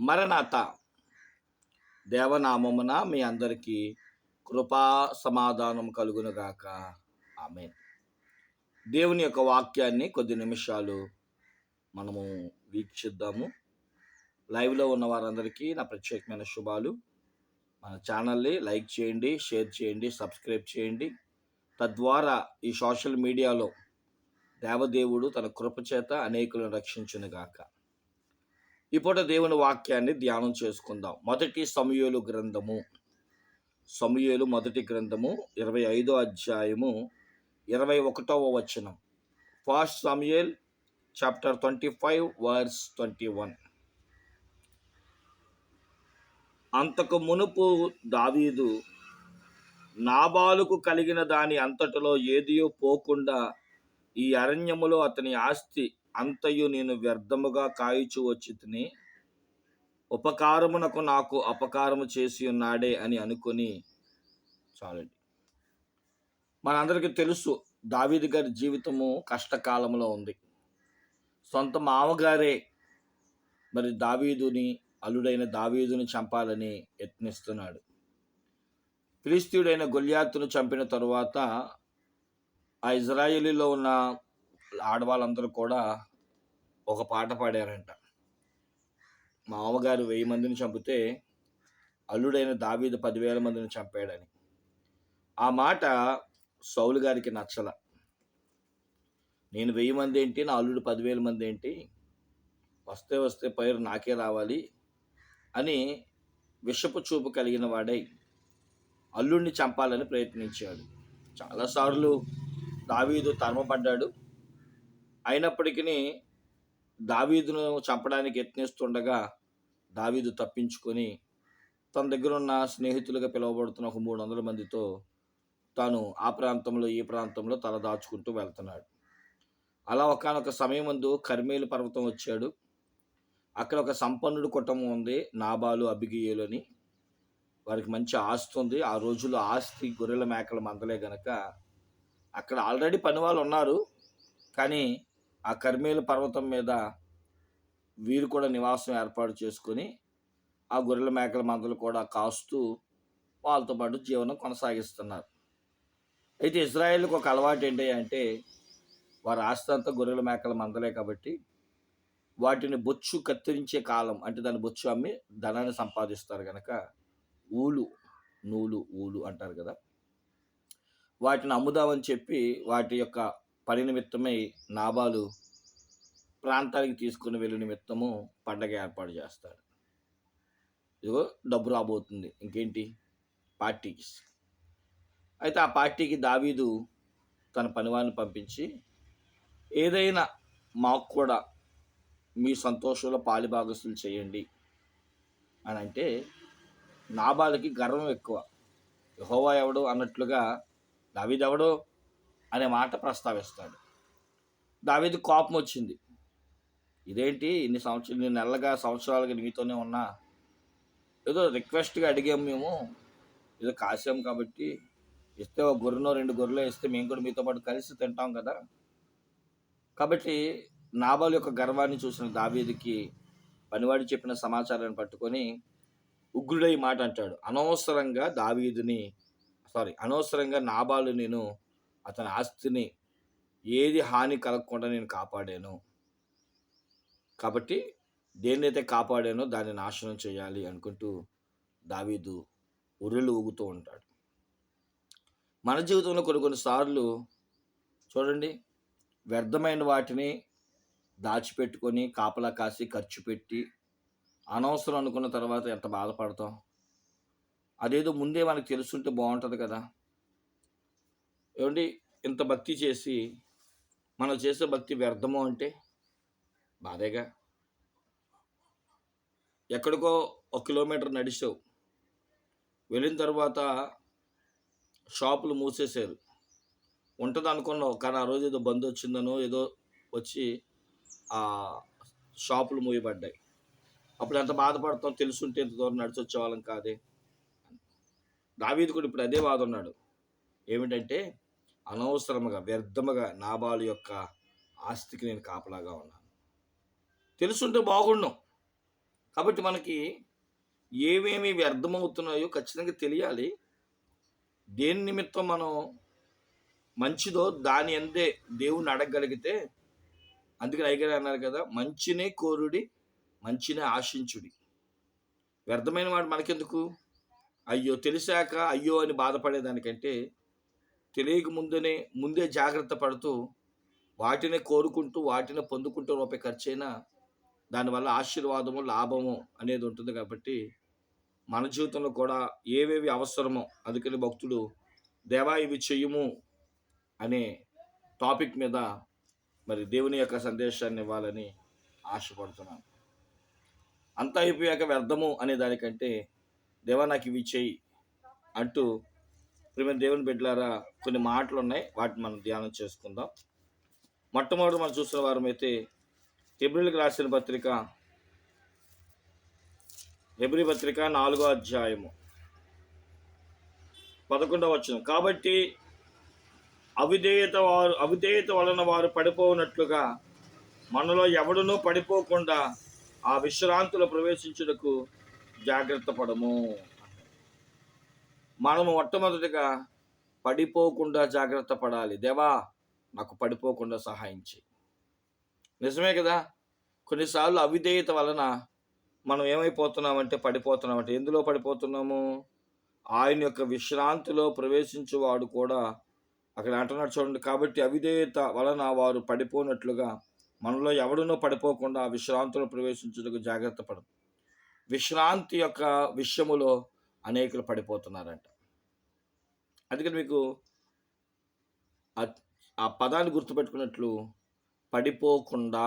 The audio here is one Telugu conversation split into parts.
మరణాత. దేవనామమున మీ అందరికీ కృపా సమాధానం కలుగునుగాక ఆమె దేవుని యొక్క వాక్యాన్ని కొద్ది నిమిషాలు మనము వీక్షిద్దాము. లైవ్లో ఉన్న వారందరికీ నా ప్రత్యేకమైన శుభాలు. మన ఛానల్ని లైక్ చేయండి షేర్ చేయండి సబ్స్క్రైబ్ చేయండి. తద్వారా ఈ సోషల్ మీడియాలో దేవదేవుడు తన కృపచేత అనేకులను రక్షించునుగాక ఇప్పుడు దేవుని వాక్యాన్ని ధ్యానం చేసుకుందాం. మొదటి సమయోలు గ్రంథము. సమయోలు మొదటి గ్రంథము ఇరవై ఐదో అధ్యాయము ఇరవై ఒకటవ వచనం. First Samuel chapter twenty five verse twenty one. అంతకు మునుపు దావీదు నాబాలుకు కలిగిన దాని అంతటిలో ఏదియో పోకుండా ఈ అరణ్యములో అతని ఆస్తి అంతయు నేను వ్యర్థముగా కాయిచు వచ్చి తిని ఉపకారమునకు నాకు అపకారము చేసి ఉన్నాడే అని అనుకొని చాలండి. మనందరికీ తెలుసు దావీదు గారి జీవితము కష్టకాలంలో ఉంది. సొంత మామగారే మరి దావీదుని అల్లుడైన దావీదుని చంపాలని యత్నిస్తున్నాడు. ఫిలిస్తీయుడైన గొల్యాతును చంపిన తరువాత ఆ ఇజ్రాయేలీలో ఉన్న ఆడవాళ్ళందరూ కూడా ఒక పాట పాడారంట. మామగారు వెయ్యి మందిని చంపితే అల్లుడైన దావీదు పదివేల మందిని చంపాడని. ఆ మాట సౌలు గారికి నచ్చల. నేను వెయ్యి మంది ఏంటి నా అల్లుడు పదివేల మంది ఏంటి వస్తే వస్తే పైరు నాకే రావాలి అని విషపు చూపు కలిగిన వాడై అల్లుడిని చంపాలని ప్రయత్నించాడు. చాలాసార్లు దావీదు తరమపడ్డాడు. అయినప్పటికీ దావీదును చంపడానికి యత్నిస్తుండగా దావీదు తప్పించుకొని తన దగ్గర ఉన్న స్నేహితులుగా పిలువబడుతున్న ఒక మూడు వందల మందితో తాను ఆ ప్రాంతంలో ఈ ప్రాంతంలో తల దాచుకుంటూ వెళ్తున్నాడు. అలా ఒకనొక సమయం ముందు కర్మేలు పర్వతం వచ్చాడు. అక్కడ ఒక సంపన్నుడు కుటుంబం ఉంది నాబాలు అబిగియేలు అని. వారికి మంచి ఆస్తి ఉంది. ఆ రోజుల్లో ఆస్తి గొర్రెల మేకల మందలే గనక అక్కడ ఆల్రెడీ పని వాళ్ళు ఉన్నారు. కానీ ఆ కర్మేలు పర్వతం మీద వీరు కూడా నివాసం ఏర్పాటు చేసుకొని ఆ గొర్రెల మేకల మందలు కూడా కాస్తూ వాళ్ళతో పాటు జీవనం కొనసాగిస్తున్నారు. అయితే ఇజ్రాయేల్కి ఒక అలవాటు ఏంటి అంటే వారి ఆస్తంతా గొర్రెల మేకల మందలే కాబట్టి వాటిని బొచ్చు కత్తిరించే కాలం అంటే దాని బొచ్చు అమ్మి ధనాన్ని సంపాదిస్తారు కనుక ఊలు నూలు ఊలు అంటారు కదా. వాటిని అమ్ముదామని చెప్పి వాటి యొక్క పని నిమిత్తమై నాబాలు ప్రాంతానికి తీసుకుని వెళ్ళి నిమిత్తము పండగ ఏర్పాటు చేస్తాడు. ఇదిగో డబ్బు రాబోతుంది. ఇంకేంటి? పార్టీకి. అయితే ఆ పార్టీకి దావీదు తన పనివాడిని పంపించి ఏదైనా మాకు కూడా మీ సంతోషంలో పాలిభాగస్తులు చేయండి అని అంటే నాబాలకి గర్వం ఎక్కువ. యహోవా ఎవడు అన్నట్లుగా దావీదు ఎవడో అనే మాట ప్రస్తావిస్తాడు. దావేది కోపం వచ్చింది. ఇదేంటి ఇన్ని సంవత్సరాలు నేను నెలగా సంవత్సరాలుగా నీతోనే ఉన్నా? ఏదో రిక్వెస్ట్గా అడిగాము మేము. ఏదో కాసాం కాబట్టి ఇస్తే ఒక గొర్రెనో రెండు గొర్రెలు ఇస్తే మేము కూడా మీతో పాటు కలిసి తింటాం కదా? కాబట్టి నాబాల్ యొక్క గర్వాన్ని చూసిన దావేదికి పనివాడు చెప్పిన సమాచారాన్ని పట్టుకొని ఉగ్రుడై మాట అంటాడు. అనవసరంగా దావీదుని సారీ అనవసరంగా నాబాలు నేను అతని ఆస్తిని ఏది హాని కలగకుండా నేను కాపాడాను. కాబట్టి దేన్నైతే కాపాడానో దాన్ని నాశనం చేయాలి అనుకుంటూ దావీదు ఉర్రెలు ఊగుతూ ఉంటాడు. మన జీవితంలో కొన్ని కొన్నిసార్లు చూడండి వ్యర్థమైన వాటిని దాచిపెట్టుకొని కాపలా కాసి ఖర్చు పెట్టి అనవసరం అనుకున్న తర్వాత ఎంత బాధపడతాం? అదేదో ముందే మనకు తెలుసుంటే బాగుంటుంది కదా. ఏమండి ఇంత భక్తి చేసి మనం చేసే భక్తి వ్యర్థము అంటే? బాధేగా. ఎక్కడికో ఒక కిలోమీటర్ నడిచావు. వెళ్ళిన తర్వాత షాపులు మూసేశారు. ఉంటుంది అనుకున్నావు కానీ ఆ రోజు ఏదో బంద్ వచ్చిందనో ఏదో వచ్చి ఆ షాపులు మూయబడ్డాయి. అప్పుడు ఎంత బాధపడతాం తెలుసుంటే ఎంత దూరం నడిచి వచ్చేవాళ్ళం కాదే. దావీది కూడా ఇప్పుడు అదే బాధ ఉన్నాడు. ఏమిటంటే అనవసరముగా వ్యర్థముగా నాబాలు యొక్క ఆస్తికి నేను కాపలాగా ఉన్నాను. తెలుసుంటే బాగుండు. కాబట్టి మనకి ఏమేమి వ్యర్థమవుతున్నాయో ఖచ్చితంగా తెలియాలి. దేని నిమిత్తం మనం మంచిదో దాని అందే దేవుణ్ణి అడగగలిగితే అందుకని అయ్యగారు అన్నారు కదా మంచినే కోరుడి మంచినే ఆశించుడి. వ్యర్థమైన వాడు మనకెందుకు? అయ్యో తెలిసాక అయ్యో అని బాధపడేదానికంటే తెలియక ముందునే ముందే జాగ్రత్త పడుతూ వాటిని కోరుకుంటూ వాటిని పొందుకుంటూ రూపాయి ఖర్చైనా దానివల్ల ఆశీర్వాదము లాభము అనేది ఉంటుంది కాబట్టి మన జీవితంలో కూడా ఏవేవి అవసరమో అందుకని భక్తుడు దేవా ఇవి చెయ్యము అనే టాపిక్ మీద మరి దేవుని యొక్క సందేశాన్ని ఇవ్వాలని ఆశపడుతున్నాను. అంతా అయిపోయాక వ్యర్థము అనే దానికంటే దేవా నాకు ఇవి చెయ్యి అంటూ ప్రేమ దేవుని బిడ్డలారా కొన్ని మాటలు ఉన్నాయి వాటిని మనం ధ్యానం చేసుకుందాం. మొట్టమొదటి మనం చూసిన వారమైతే హెబ్రిల్కి రాసిన పత్రిక హెబ్రి పత్రిక నాలుగో అధ్యాయము పదకొండవ వచ్చిన కాబట్టి అవిధేయత వారు అవిధేయత వలన వారు పడిపోనట్లుగా మనలో ఎవడునూ పడిపోకుండా ఆ విశ్రాంతిలో ప్రవేశించుటకు జాగ్రత్త పడము. మనము మొట్టమొదటిగా పడిపోకుండా జాగ్రత్త పడాలి. దేవా నాకు పడిపోకుండా సహాయం చేయి నిజమే కదా? కొన్నిసార్లు అవిధేయత వలన మనం ఏమైపోతున్నామంటే పడిపోతున్నామంటే ఎందులో పడిపోతున్నాము? ఆయన యొక్క విశ్రాంతిలో ప్రవేశించేవాడు కూడా అక్కడ అంటున్నాడు చూడండి కాబట్టి అవిధేయత వలన వారు పడిపోనట్లుగా మనలో ఎవడునో పడిపోకుండా విశ్రాంతిలో ప్రవేశించుటకు జాగ్రత్త పడదు విశ్రాంతి యొక్క విషయములో అనేకులు పడిపోతున్నారంట. అందుకని మీకు ఆ- పదాన్ని గుర్తుపెట్టుకున్నట్లు పడిపోకుండా.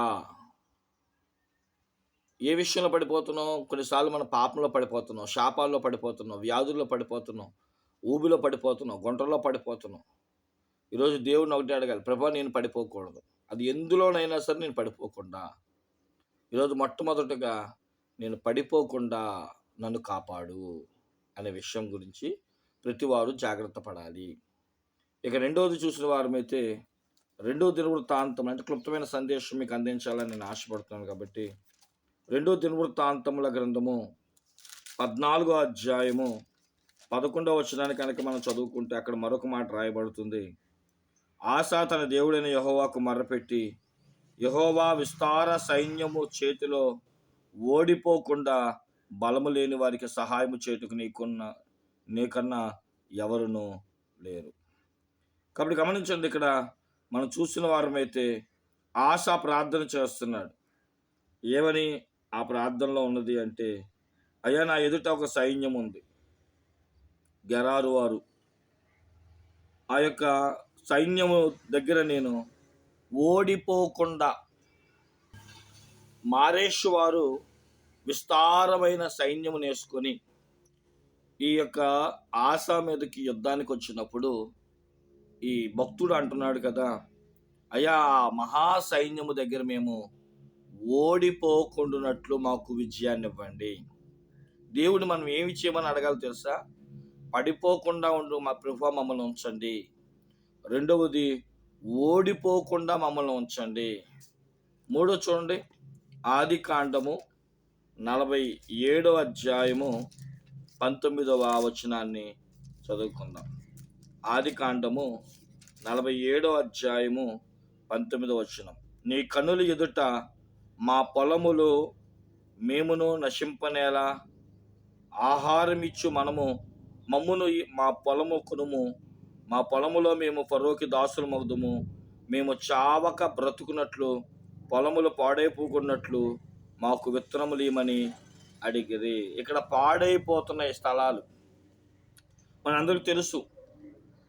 ఏ విషయంలో పడిపోతున్నాం కొన్నిసార్లు మన పాపంలో పడిపోతున్నాం శాపాల్లో పడిపోతున్నాం వ్యాధుల్లో పడిపోతున్నాం ఊబిలో పడిపోతున్నాం గుంటల్లో పడిపోతున్నాం ఈరోజు దేవుడిని ఒకటి అడగాలి ప్రభా నేను పడిపోకూడదు. అది ఎందులోనైనా సరే నేను పడిపోకుండా. ఈరోజు మొట్టమొదటగా నేను పడిపోకుండా నన్ను కాపాడు అనే విషయం గురించి ప్రతివారు జాగ్రత్త పడాలి. ఇక రెండవది చూసిన వారమైతే రెండో దినవృత్తాంతం అంటే క్లుప్తమైన సందేశం మీకు అందించాలని నేను ఆశపడుతున్నాను కాబట్టి రెండో దినవృత్తాంతముల గ్రంథము పద్నాలుగో అధ్యాయము పదకొండవ వచనానికి కనుక మనం చదువుకుంటే అక్కడ మరొక మాట రాయబడుతుంది. ఆశా తన దేవుడైన యహోవాకు మర్రపెట్టి యహోవా విస్తార సైన్యము చేతిలో ఓడిపోకుండా బలము లేని వారికి సహాయము చేటుకు నీకున్న నీకన్నా ఎవరునూ లేరు. కాబట్టి గమనించండి ఇక్కడ మనం చూసిన వారమైతే ఆశ ప్రార్థన చేస్తున్నాడు. ఏమని? ఆ ప్రార్థనలో ఉన్నది అంటే అయ్యా నా ఎదుట ఒక సైన్యం ఉంది. గెరారు వారు. ఆ యొక్క సైన్యము దగ్గర నేను ఓడిపోకుండా మారేష్ వారు విస్తారమైన సైన్యము నేసుకొని ఈ యొక్క ఆశ మీదకి యుద్ధానికి వచ్చినప్పుడు ఈ భక్తుడు అంటున్నాడు కదా అయ్యా ఆ మహా సైన్యము దగ్గర మేము ఓడిపోకుండానట్లు మాకు విజయాన్ని ఇవ్వండి. దేవుడు మనం ఏమి చేయమని అడగాలి తెలుసా? పడిపోకుండా ఉండు మా ప్రభు మమ్మల్ని ఉంచండి. రెండవది ఓడిపోకుండా మమ్మల్ని ఉంచండి. మూడో చూడండి ఆది కాండము నలభై ఏడవ అధ్యాయము పంతొమ్మిదవ వచనాన్ని చదువుకుందాం. ఆది కాండము నలభై ఏడవ అధ్యాయము పంతొమ్మిదవ వచనం. నీ కన్నుల ఎదుట మా పొలములు మేమును నశింపనేలా ఆహారమిచ్చు మనము మమ్మును మా పొలము కొనుము మా పొలములో మేము ఫరోకి దాసులు మగుదుము మేము చావక బ్రతుకున్నట్లు పొలములు పాడైపోకున్నట్లు మాకు విత్తనములు ఇమని అడిగిరి. ఇక్కడ పాడైపోతున్న ఈ స్థలాలు మనందరికీ తెలుసు.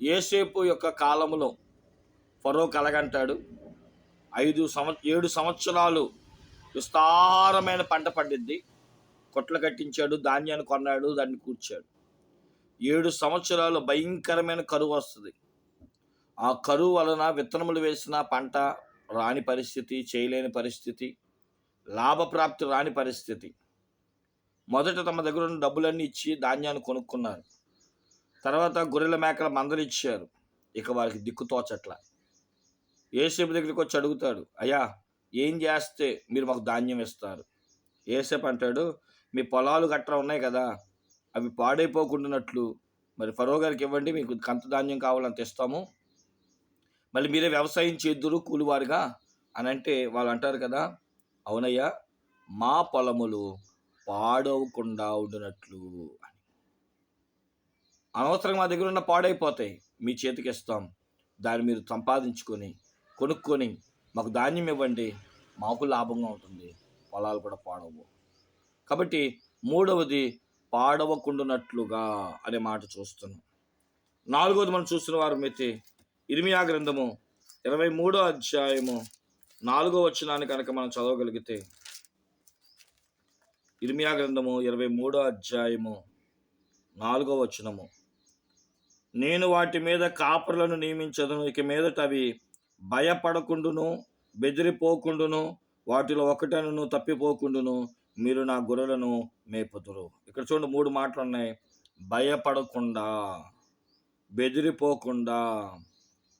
ఏసేపు యొక్క కాలములో ఫరో కలగంటాడు. ఐదు సంవ ఏడు సంవత్సరాలు విస్తారమైన పంట పండింది కొట్లు కట్టించాడు ధాన్యాన్ని కొన్నాడు దాన్ని కూర్చాడు. ఏడు సంవత్సరాలు భయంకరమైన కరువు వస్తుంది. ఆ కరువు వలన విత్తనములు వేసిన పంట రాని పరిస్థితి చేయలేని పరిస్థితి లాభప్రాప్తి రాని పరిస్థితి. మొదట తమ దగ్గర ఉన్న డబ్బులన్నీ ఇచ్చి ధాన్యాన్ని కొనుక్కున్నారు. తర్వాత గొర్రెల మేకల మందలు ఇచ్చారు. ఇక వారికి దిక్కు తోచట్ల. ఏసేపు దగ్గరికి వచ్చి అడుగుతాడు అయ్యా ఏం చేస్తే మీరు మాకు ధాన్యం ఇస్తారు? ఏసేపు అంటాడు మీ పొలాలు గట్రా ఉన్నాయి కదా అవి పాడైపోకుండానట్లు. మరి ఫరో గారికి ఇవ్వండి మీకు కంత ధాన్యం కావాలంత ఇస్తాము. మళ్ళీ మీరే వ్యవసాయం చేద్దురు కూలివారుగా అని అంటే వాళ్ళు అంటారు కదా అవునయ్యా మా పొలములు పాడవకుండా ఉండినట్లు అని. అనవసరంగా మా దగ్గర ఉన్న పాడైపోతాయి. మీ చేతికి ఇస్తాం దాన్ని మీరు సంపాదించుకొని కొనుక్కొని మాకు ధాన్యం ఇవ్వండి. మాకు లాభంగా ఉంటుంది. పొలాలు కూడా పాడవు. కాబట్టి మూడవది పాడవకుండునట్లుగా అనే మాట చూస్తున్నాం. నాలుగవది మనం చూస్తున్న వారు అయితే ఇర్మియా గ్రంథము ఇరవై మూడో అధ్యాయము నాలుగో వచ్చినాన్ని కనుక మనం చదవగలిగితే ఇర్మియా గ్రంథము ఇరవై మూడో అధ్యాయము నాలుగో వచనము. నేను వాటి మీద కాపరులను నియమించదును ఇక మీదట అవి భయపడకుండును బెదిరిపోకుండును వాటిలో ఒకటను తప్పిపోకుండును మీరు నా గొర్రెలను మేపుదురు. ఇక్కడ చూడండి మూడు మాటలు ఉన్నాయి. భయపడకుండా బెదిరిపోకుండా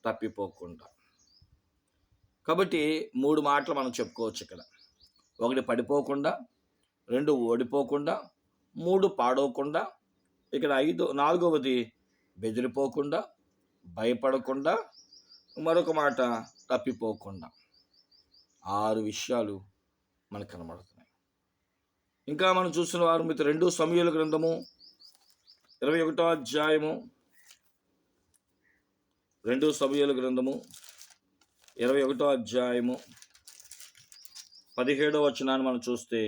తప్పిపోకుండా. కాబట్టి మూడు మాటలు మనం చెప్పుకోవచ్చు ఇక్కడ. ఒకటి పడిపోకుండా రెండు ఓడిపోకుండా మూడు పాడవకుండా ఇక్కడ ఐదు నాలుగవది బెదిరిపోకుండా భయపడకుండా మరొక మాట తప్పిపోకుండా. ఆరు విషయాలు మనకు కనబడుతున్నాయి. ఇంకా మనం చూసిన వారు మీతో రెండు సమయాల గ్రంథము ఇరవై ఒకటో అధ్యాయము రెండు సమయాల గ్రంథము ఇరవై ఒకటో అధ్యాయము పదిహేడో వచనాన్ని మనం చూస్తే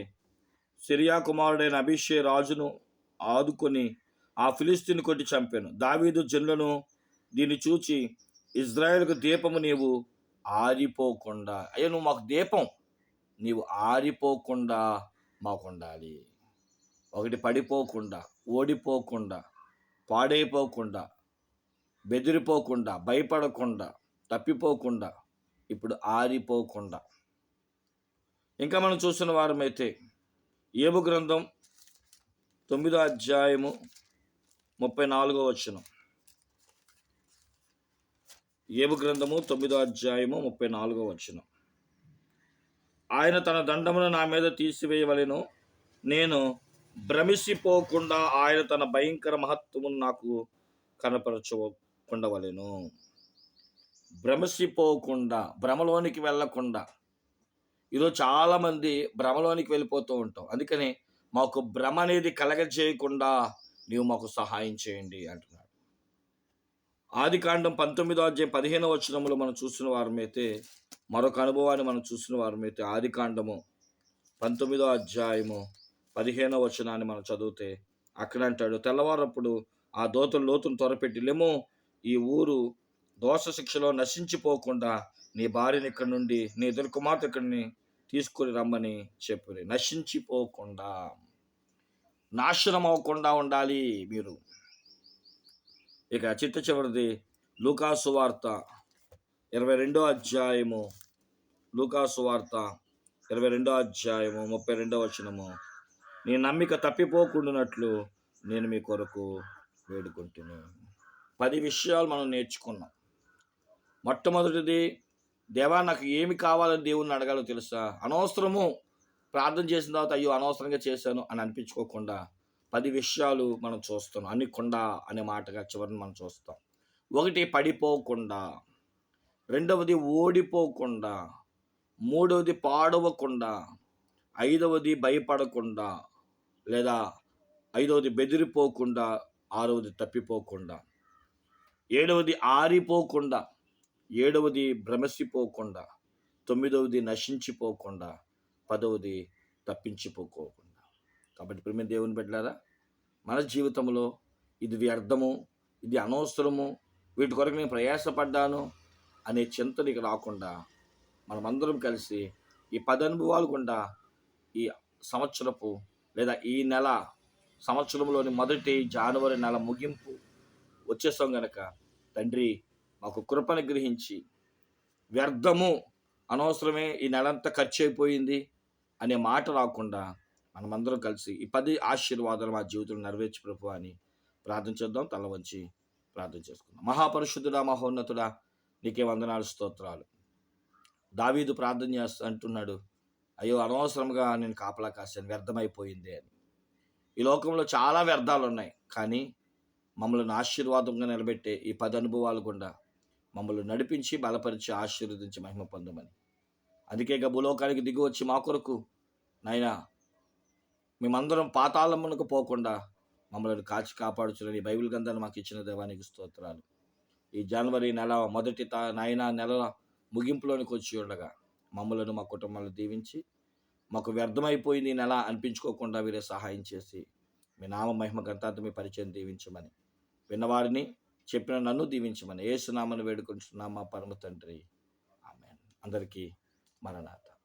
సిరియా కుమారుడైన అభిషే రాజును ఆదుకొని ఆ ఫిలిస్తీన్ కొట్టి చంపాను. దావీదు జనులను దీన్ని చూచి ఇజ్రాయెల్కు దీపము నీవు ఆరిపోకుండా అయ్యా నువ్వు మాకు దీపం. నీవు ఆరిపోకుండా మాకు ఉండాలి. ఒకటి పడిపోకుండా ఓడిపోకుండా పాడైపోకుండా బెదిరిపోకుండా భయపడకుండా తప్పిపోకుండా ఇప్పుడు ఆరిపోకుండా. ఇంకా మనం చూసిన వారమైతే ఏబు గ్రంథం తొమ్మిదో అధ్యాయము ముప్పై నాలుగో వచనం. ఏబు గ్రంథము తొమ్మిదో అధ్యాయము ముప్పై నాలుగో వచనం. ఆయన తన దండమును నా మీద తీసివేయవలెను. నేను భ్రమిసిపోకుండా ఆయన తన భయంకర మహత్వమును నాకు కనపరచుకుండవలెను భ్రమసిపోకుండా భ్రమలోనికి వెళ్ళకుండా ఈరోజు చాలామంది భ్రమలోనికి వెళ్ళిపోతూ ఉంటాం. అందుకని మాకు భ్రమ అనేది కలగజేయకుండా నీవు మాకు సహాయం చేయండి అంటున్నాడు. ఆది కాండం పంతొమ్మిదో అధ్యాయం పదిహేనవ వచనంలో మనం చూసిన వారమైతే మరొక అనుభవాన్ని మనం చూసిన వారమైతే ఆది కాండము పంతొమ్మిదో అధ్యాయము పదిహేనవ వచనాన్ని మనం చదివితే అక్కడ అంటాడు తెల్లవారప్పుడు ఆ దోతలు లోతును త్వరపెట్టి లేమో ఈ ఊరు దోష శిక్షలో నశించిపోకుండా నీ భార్యని ఇక్కడ నుండి నీ ఇద్దరు కుమార్తె ఇక్కడిని తీసుకొని రమ్మని చెప్పి నశించిపోకుండా నాశనం అవ్వకుండా ఉండాలి మీరు. ఇక చిట్ట చివరిది లూకాసు వార్త ఇరవై రెండో అధ్యాయము. లూకాసు వార్త ఇరవై రెండో అధ్యాయము ముప్పై రెండో వచనము. నీ నమ్మిక తప్పిపోకుండానట్లు నేను మీ కొరకు వేడుకుంటున్నాను పది విషయాలు మనం నేర్చుకున్నాం. మొట్టమొదటిది దేవా నాకు ఏమి కావాలని దేవుణ్ణి అడగాలో తెలుసా? అనవసరము. ప్రార్థన చేసిన తర్వాత అయ్యో అనవసరంగా చేశాను అని అనిపించుకోకుండా పది విషయాలు మనం చూస్తాం అనుకుండా అనే మాటగా చివరిని మనం చూస్తాం. ఒకటి పడిపోకుండా. రెండవది ఓడిపోకుండా. మూడవది పాడవకుండా. ఐదవది భయపడకుండా. లేదా ఐదవది బెదిరిపోకుండా. ఆరవది తప్పిపోకుండా. ఏడవది ఆరిపోకుండా. ఏడవది భ్రమసిపోకుండా తొమ్మిదవది నశించిపోకుండా పదవది తప్పించిపోకోకుండా. కాబట్టి ప్రేమ దేవుని పెట్టారా మన జీవితంలో ఇది వ్యర్థము ఇది అనవసరము వీటి కొరకు నేను ప్రయాసపడ్డాను అనే చింతనికి రాకుండా మనమందరం కలిసి ఈ పది అనుభవాలు గుండా ఈ సంవత్సరపు లేదా ఈ నెల సంవత్సరంలోని మొదటి జనవరి నెల ముగింపు వచ్చేసాం గనక తండ్రి మాకు కృపను గ్రహించి వ్యర్థము అనవసరమే ఈ నెలంతా ఖర్చు అయిపోయింది అనే మాట రాకుండా మనమందరం కలిసి ఈ పది ఆశీర్వాదాలు మా జీవితంలో నెరవేర్చి ప్రభు అని ప్రార్థన చేద్దాం తల వంచి ప్రార్థన చేసుకుందాం. మహాపరిశుద్ధుడా మహోన్నతుడా నీకే వందనాలు స్తోత్రాలు. దావీదు ప్రార్థన చేస్తూ అంటున్నాడు అయ్యో అనవసరంగా నేను కాపలా కాశాను వ్యర్థమైపోయింది అని. ఈ లోకంలో చాలా వ్యర్థాలు ఉన్నాయి కానీ మమ్మల్ని ఆశీర్వాదంగా నిలబెట్టే ఈ పది అనుభవాలు గుండా మమ్మల్ని నడిపించి బలపరిచి ఆశీర్వదించి మహిమ పొందమని. అందుకే భూలోకానికి దిగి వచ్చి మా కొరకు నాయనా మేమందరం పాతాళమునకు పోకుండా మమ్మల్ని కాచి కాపాడుచులని బైబిల్ గ్రంథాన్ని మాకు ఇచ్చిన దేవానికి స్తోత్రాలు. ఈ జనవరి నెల మొదటి తా నాయన నెల ముగింపులోనికి వచ్చి ఉండగా మమ్మలను మా కుటుంబాలను దీవించి మాకు వ్యర్థమైపోయింది నెల అనిపించుకోకుండా వీరే సహాయం చేసి మీ నామ మహిమ గ్రంథాంత మీ పరిచయం దీవించమని విన్నవారిని చెప్పిన నన్ను దీవించమని. ఏసునామను వేడుకుంటున్నామా పరమ తండ్రి. ఆమె అందరికీ మరణాత.